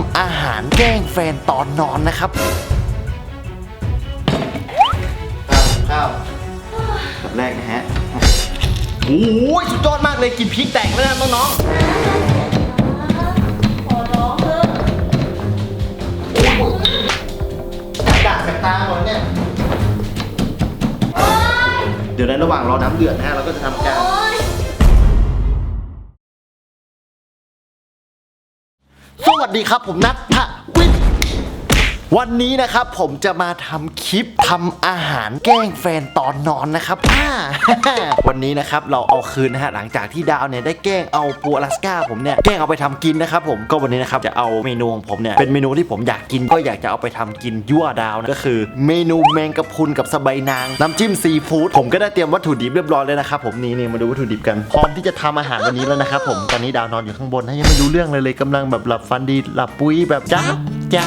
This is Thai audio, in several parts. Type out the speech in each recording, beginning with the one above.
ำอาหารแกล้งแฟนตอนนอนนะครับข้าวแบบแรกนะฮะโอ้ยสุดยอดมากเลยกินพริกแตกแล้วนะน้องขอร้องเถอะๆกาดแสบตาหมดเนี่ยโอ๊ยเดี๋ยวในระหว่างรอน้ำเดือดนะฮะเราก็จะทำการ โอ๊ วัสดีครับผมนัทวิน วันนี้นะครับผมจะมาทำคลิปทำอาหารแกล้งแฟนตอนนอนนะครับอ่าวันนี้นะครับเราเอาคืนนะฮะหลังจากที่ดาวเนี่ยได้แกล้งเอาปูอลาสก้าผมเนี่ยแกล้งเอาไปทำกินนะครับผมก็วันนี้นะครับจะเอาเมนูของผมเนี่ยเป็นเมนูที่ผมอยากกินก็อยากจะเอาไปทำกินยั่วดาวนะก็คือ เมนูแมงกะพรุนกับสะใบายนางน้ำจิ้มซีฟู้ดผมก็ได้เตรียมวัตถุดิบเรียบร้อยเลยนะครับผมนี่นี่มาดูวัตถุดิบกันพร้อมที่จะทำอาหารวันนี้แล้วนะครับผมตอนนี้ดาวนอนอยู่ข้างบนนะยังไม่รู้เรื่องเลยเลยกำลังแบบหลับฟันดีหลับปุ้ยแบบจ้าจ้า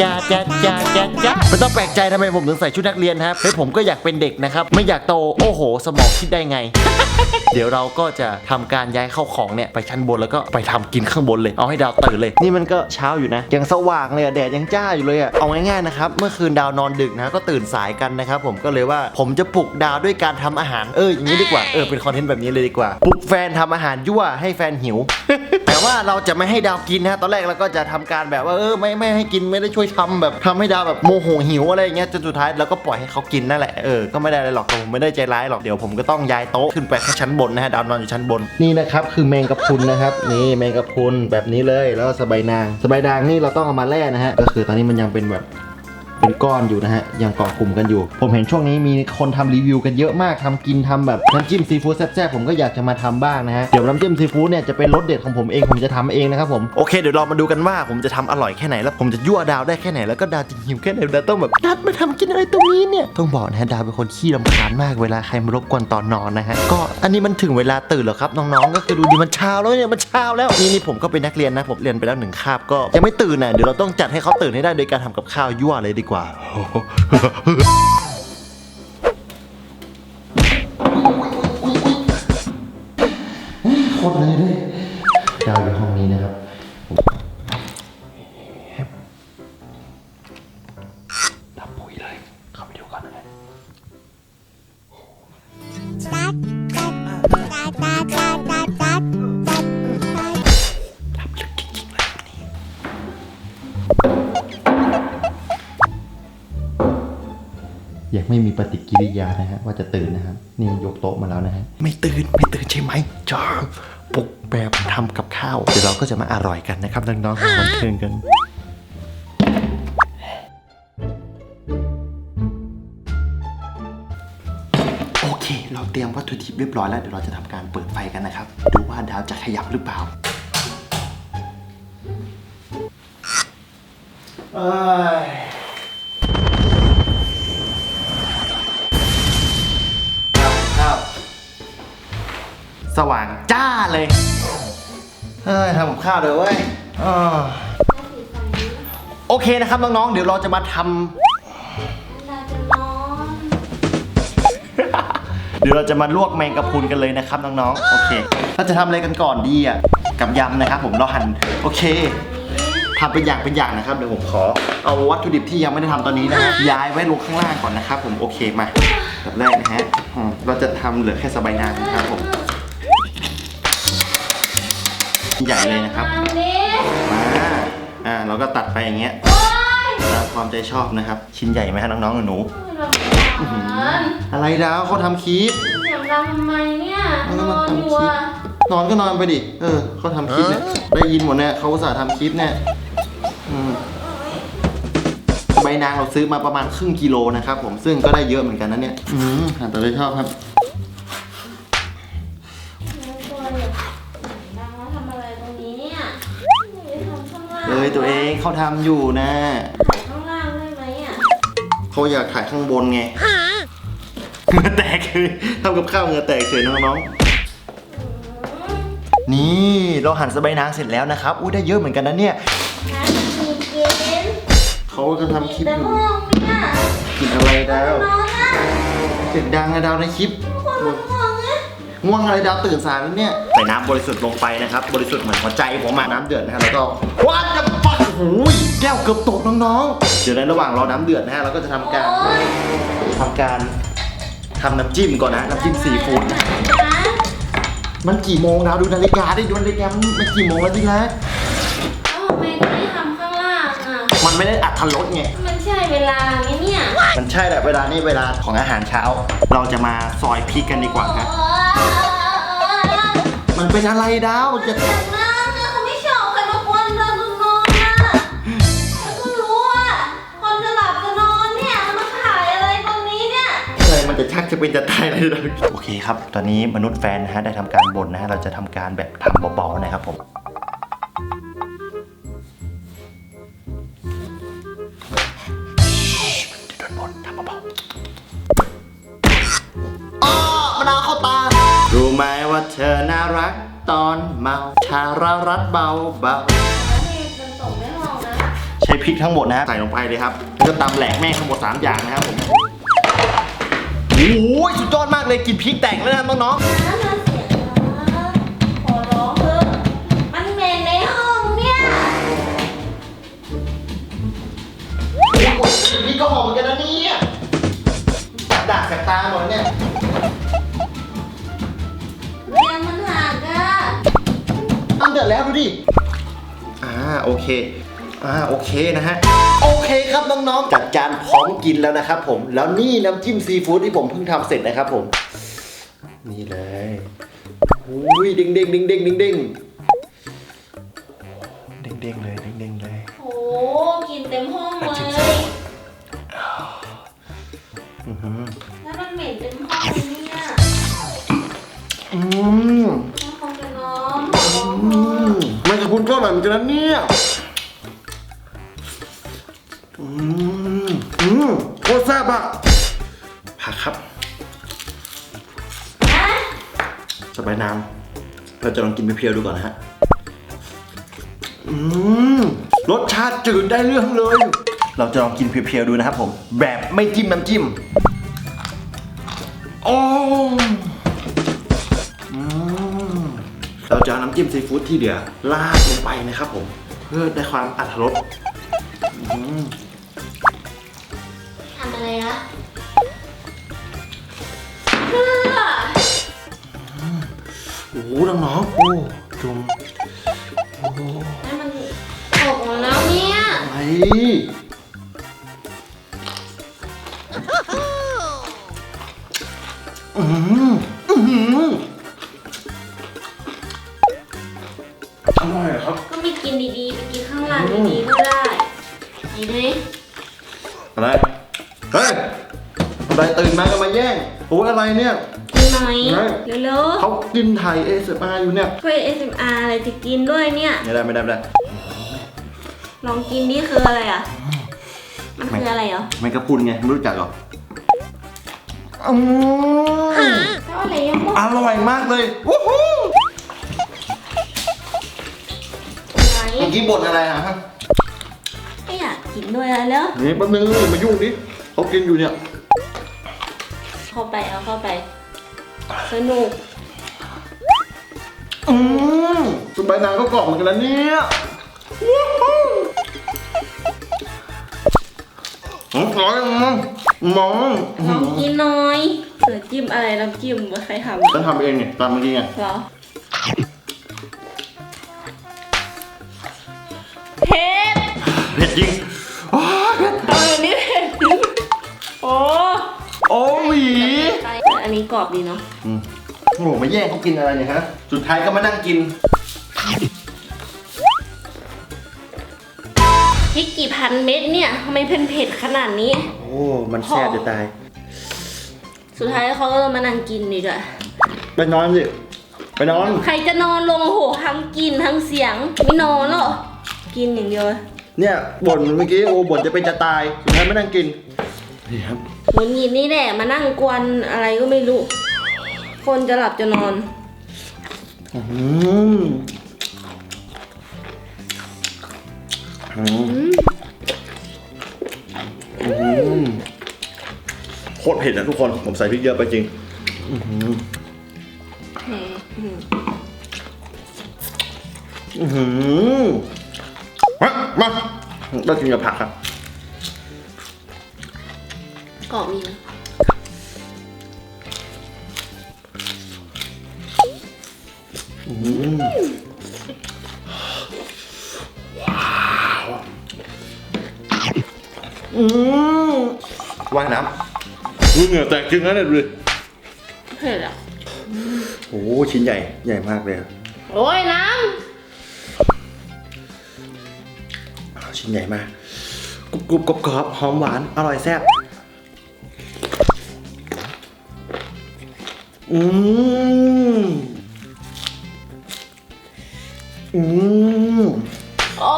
จ้าจ้าจ้าจ้าจ้าไม่ต้องแปลกใจทำไมผมถึงใส่ชุดนักเรียนครับเฮ้ยผมก็อยากเป็นเด็กนะครับ ไม่อยากโต โอ้โห สมองคิดได้ไง เดี๋ยวเราก็จะทำการย้ายเข้าของเนี่ยไปชั้นบนแล้วก็ไปทำกินข้างบนเลย เอาให้ดาวตื่นเลย นี่มันก็เช้าอยู่นะยังสว่างเลยอะแดดยังจ้าอยู่เลยอะเอาง่ายๆนะครับเมื่อคืนดาวนอนดึกนะก็ตื่นสายกันนะครับผมก็เลยว่าผมจะปลุกดาวด้วยการทำอาหารเอออย่างนี้ดีกว่าเออเป็นคอนเทนต์แบบนี้เลยดีกว่าปลุกแฟนทำอาหารยั่วให้แฟนหิวแต่ว่าเราจะไม่ให้ดาวกินนะตอนแรกเราก็จะทำการแบบว่าเออไม่ไม่ให้กินไม่ได้ช่วยทำแบบทำให้ดาวแบบโมโหหิวอะไรอย่างเงี้ยจนสุดท้ายเราก็ปล่อยให้เขากินนั่นแหละเออก็ไม่ได้อะไรหรอกผมไม่ได้ใจร้ายหรอกเดี๋ยวผมก็ต้องย้ายโต๊ะขึ้นไปค่ชั้นบนนะฮะดาวนอนอยู่ชั้นบนนี่นะครับคือแมงกะพรุนนะครับนี่แมงกะพรุนแบบนี้เลยแล้วก็สบายนางสบายนางนี่เราต้องเอามาแล่นะฮะก็คือตอนนี้มันยังเป็นแบบ เป็นก้อนอยู่นะฮะยังเกาะกลุ่มกันอยู่ ผมเห็นช่วงนี้มีคนทำรีวิวกันเยอะมากทำกินทำแบบน้ำจิ้มซีฟู้ดแซ่บๆผมก็อยากจะมาทำบ้างนะฮะเดี๋ยวน้ำจิ้มซีฟู้ดเนี่ยจะเป็นรสเด็ดของผมเองผมจะทำเองนะครับผมโอเคเดี๋ยวเรามาดูกันว่าผมจะทำอร่อยแค่ไหนแล้วผมจะยั่วดาวได้แค่ไหนแล้วก็ดาวจะหิวแค่ไหนดาวต้องแบบดัดมาทำกินอะไรตรงนี้เนี่ยต้องบอกนะฮะดาวเป็นคนขี้รำคาญมากเวลาใครมารบกวนตอนนอนนะฮะก็อันนี้มันถึงเวลาตื่นแล้วครับน้องๆก็คือดูดิมันเช้าแล้วเนี่ยมันเช้าแล้วนี่นี่ผมก็เป็นนักเรียนนะผมเรียนไปแล้วหนึ่งคาบก็ยังไม่ตื่นนะเดี๋ยวเราต้องจัดให้เขาตื่นให้ได้โดยการทำกับข้าวยั่วเลยดีกว่า โคตรเลยด้วยดาวอยู่ห้องนี้นะครับดับ ไม่มีปฏิกิริยานะฮะว่าจะตื่นนะครับ นี่ยกโต๊ะมาแล้วนะฮะไม่ตื่นไม่ตื่นใช่ไหมจอปลุกแบบทำกับข้าวเดี๋ยวเราก็จะมาอร่อยกันนะครับน้องๆบันเทิงกันโอเค เราเตรียมวัตถุดิบเรียบร้อยแล้วเดี๋ยวเราจะทำการเปิดไฟกันนะครับ ดูว่าดาวจะขยับหรือเปล่าเอ้ย สว่างจ้าเลยเฮ้ยทำกับข้าวเลยเว้ยอ้อโอเคนะครับน้องๆ เดี๋ยวเราจะมาทำดาวจะนอนเดี๋ยวเราจะมาลวกแมงกะพรุนกันเลยนะครับน้องๆ โอเคเราจะทำอะไรกันก่อนดีอะ กับยำนะครับผมเราหั่นโอเคทำเป็นอย่างเป็นอย่างนะครับเดี๋ยวผมขอเอาวัตถุดิบที่ยังไม่ได้ทำตอนนี้นะฮะย้ายไว้ลงข้างล่างก่อนนะครับผมโอเคมาแบบแรกนะฮะอืมเราจะทำเหลือแค่สบายนางนะครับผม ใหญ่เลยนะครับเอาดิมาอ่าเราก็ตัดไปอย่างเงี้ยโอ๊ยตามความใจชอบนะครับ ชิ้นใหญ่ไหมฮะน้องๆหนูรำคาญๆอะไรดาวเขาทำคลิปเสียงดังทำไมเนี่ยแล้วนก็อมานทำอยู่คลิปอะนอนก็นอนไปดิ เออเขาทำคลิปเนี่ยได้ยินหมดเนี่ยเขาอุตส่าห์ทำคลิปเนี่ยอืมใบนางเราซื้อมาประมาณครึ่งกิโลนะครับผมซึ่งก็ได้เยอะเหมือนกันนะเนี่ย อืมหาแต่ไม่ชอบครับำข้างล่างเอ้ยตัวเองเขาทำอยู่นะถ่ายข้างล่างได้ไหมอะเขาอยากถ่ายข้างบนไงเหงื่อแตกเลยทำกับข้าวเหงื่อแตกเลยน้องๆ นี่เราหั่นสะใบายนางเสร็จแล้วนะครับ อุ้ยได้เยอะเหมือนกันนะเนี่ยน้ำกินกินเขาก็ทำคลิปแต่อยู่ห้องเนี่ยกินอะไรดาวนอนอะเสียงดังนะดาวในคลิป คนห้องเนี่ย ง่วงอะไรดาวตื่นสายแล้วเนี่ยใส่น้ำบริสุทธิ์ลงไปนะครับ บริสุทธิ์เหมือนหัวใจผมมาน้ำเดือดนะครับแล้วก็ว้าจะปักโอ้โหแก้วเกือบตกน้องๆเดี๋ยวในระหว่างรอน้ำเดือดนะฮะเราก็จะทำการโอ๊ยทำการทำน้ำจิ้มก่อนนะน้ำจิ้มซีฟู้ดนะมันกี่โมงแล้วดูนาฬิกาดิดูนาฬิกามันมันกี่โมงแล้วที่รักเอ้าทำไมไม่ทำข้างล่างอะ มันไม่ได้อัดทันรถไง มันใช่เวลาไหมเนี่ย มันใช่แหละเวลานี่เวลาของอาหารเช้า เราจะมาซอยพริกกันดีกว่าฮะ มันเป็นอะไรดาวจะแต่งหน้าเนี่ยเขาไม่ชอบใครมากวนเราตรงนอนอะแล้วก็รู้ว่าคนจะหลับจะนอนเนี่ยมาถ่ายอะไรตรงนี้เนี่ย อะไรมันจะชักจะเป็นจะตายเลยนะโอเคครับ ตอนนี้มนุษย์แฟนนะฮะได้ทำการบ่นนะฮะเราจะทำการแบบทำเบาๆนะครับผม เธอน่ารักตอนเมาชารารัดเบาเบาแล้วนี่มันส่งไม่ลองนะๆใช้พริกทั้งหมดนะฮะใส่ลงไปเลยครับแล้วก็ตำแหลกแม่งทั้งหมด3อย่างนะครับผมโอ้ยสุดยอดมากเลยกินพริกแต่งแล้วนะน้องๆนั่นน่ะเสียงน แล้วดูดิ อ่าโอเค อ่าโอเคนะฮะ โอเคครับน้องๆ จัดจานพร้อมกินแล้วนะครับผม แล้วนี่น้ำจิ้มซีฟู้ดที่ผมเพิ่งทำเสร็จนะครับผม นี่เลยอุ้ยเด้งเด้งเด้งเด้งเด้งเด้งเด้งเด้งเลยเด้งเด้งเลยโหกินเต็มห้องเลย อื้อหือแล้วมันเหม็นเต็มห้องเลยเนี่ย อืม มันก็อร่อยเหมือนกันนะเนี่ยอืมอืมโคตรแซ่บอะผักครับสบายน้ำเราจะลองกินเพียวๆดูก่อนนะฮะอืมรสชาติจืดได้เรื่องเลย เราจะลองกินเพียวๆดูนะครับผม แบบไม่จิ้มน้ำจิ้มโอ้อืม เราจะเอาน้ำจิ้มซีฟู้ดที่เหลือราดลงไปนะครับผม เพื่อได้ความอรรถรสอืมทำอะไรนะเพื่อโอ้โหน้องๆโอ้จุ่มโอ้โหให้มันตกหมดแล้วเนี่ยอะไรอืมอืม อะไรเฮ้ยอะไรตื่นมาก็มาแย่งโอ้ยอะไรเนี่ย กินหน่อยไหนเร็วเขากินไทยเอสมาอยู่เนี่ยๆช่วย SMR อะไรจะกินด้วยเนี่ย ไม่ได้ไม่ได้ไม่ได้ลองกินนี่คืออะไรอะ มันคืออะไรเหรอไม่กระพุนไงไม่รู้จักหรออืมก็อะไรยังบอกอร่อยมากเลยวู้ฮู้ไหนเมื่อกี้บ่นอะไรอะฮะ ไม่อยากกินด้วยอะแล้วนี่แป๊บนึงอย่ามายุ่งดิเขากินอยู่เนี่ยเข้าไปเอาเข้าไป สนุกอืมสบายนางก็กรอบเหมือนกันนะเนี่ยวู้ฮู้อืมอร่อยมั้งมองลองกินหน่อยเสือจิ้มอะไรน้ำจิ้มว่าใครทำฉันทำเองเนี่ยตามเมื่อกี้ไงเหรอ ผ็ดจริงอ้าวเผ็ดเอาอันนี้เผ็ดจริงโอ้โอ้หวีอันนี้กรอบดีเนาะอืมโอ้โหมาแย่งเขากินอะไรเนี่ยฮะ สุดท้ายก็มานั่งกินพริกกี่พันเม็ดเนี่ยทำไมเผ็ดเผ็ดขนาดนี้ โอ้ มันแซ่บจะตาย สุดท้ายเขาก็มานั่งกินดีกว่าไปนอนสิ ไปนอน ใครจะนอนลงโอ้โหทั้งกินทั้งเสียง ไม่นอนหรอกกินอย่างเดียว เนี่ยบ่นเมื่อกี้โอ้บ่นจะเป็นจะตายสุดท้ายมานั่งกินนี่ครับหงุดหงิดนี่แหละมานั่งกวนอะไรก็ไม่รู้ คนจะหลับจะนอน อืมอืมอืมโคตรเผ็ดนะทุกคน ผมใส่พริกเยอะไปจริง อืมอืมฮะ มาเรากินกับผักครับกรอบมีนะอืมว่ายน้ำรู้เหงื่อแตกจริงนะเนี่ยดูดิเผ็ดอะโอ้โหชิ้นใหญ่ใหญ่มากเลยอะโอ้ยน้ ชิ้นใหญ่มากกรุบกรุบกรอบกรอบหอมหวาน อร่อยแซ่บอืมอืมำอ๋อ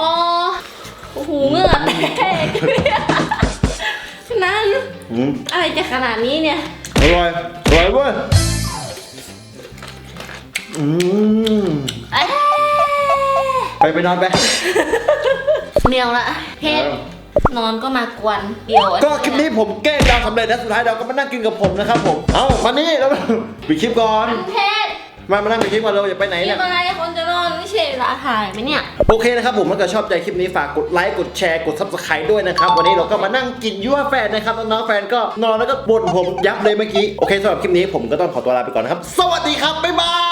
โอ้โหเหงื่อแตกนั่นอืมอะไรจะขนาดนี้เนี่ย อร่อย อร่อยเว้ยอืมเอ้ยไปไปนอนไป เมียวละเพชรนอนก็มากวนเดียวก็คลิปนี้ผมแกล้งดาวสำเร็จแล้วสุดท้ายดาวก็มานั่งกินกับผมนะครับผม เอามานี่แล้วปิดคลิปก่อน เพชรมามานั่งปิดคลิปก่อนเราอย่าไปไหนนี่เนี่ย อะไรคนจะนอนไม่ใช่เวลาถ่ายไหมเนี่ย โอเคนะครับผมถ้าเกิดชอบใจคลิปนี้ฝากกดไลค์ กดแชร์ กด subscribe ด้วยนะครับ วันนี้เราก็มานั่งกินยั่วแฟนนะครับน้องๆแฟนก็นอนแล้วก็บ่นผมยับเลยเมื่อกี้ โอเคสำหรับคลิปนี้ผมก็ต้องขอตัวลาไปก่อนนะครับ สวัสดีครับ บ๊ายบาย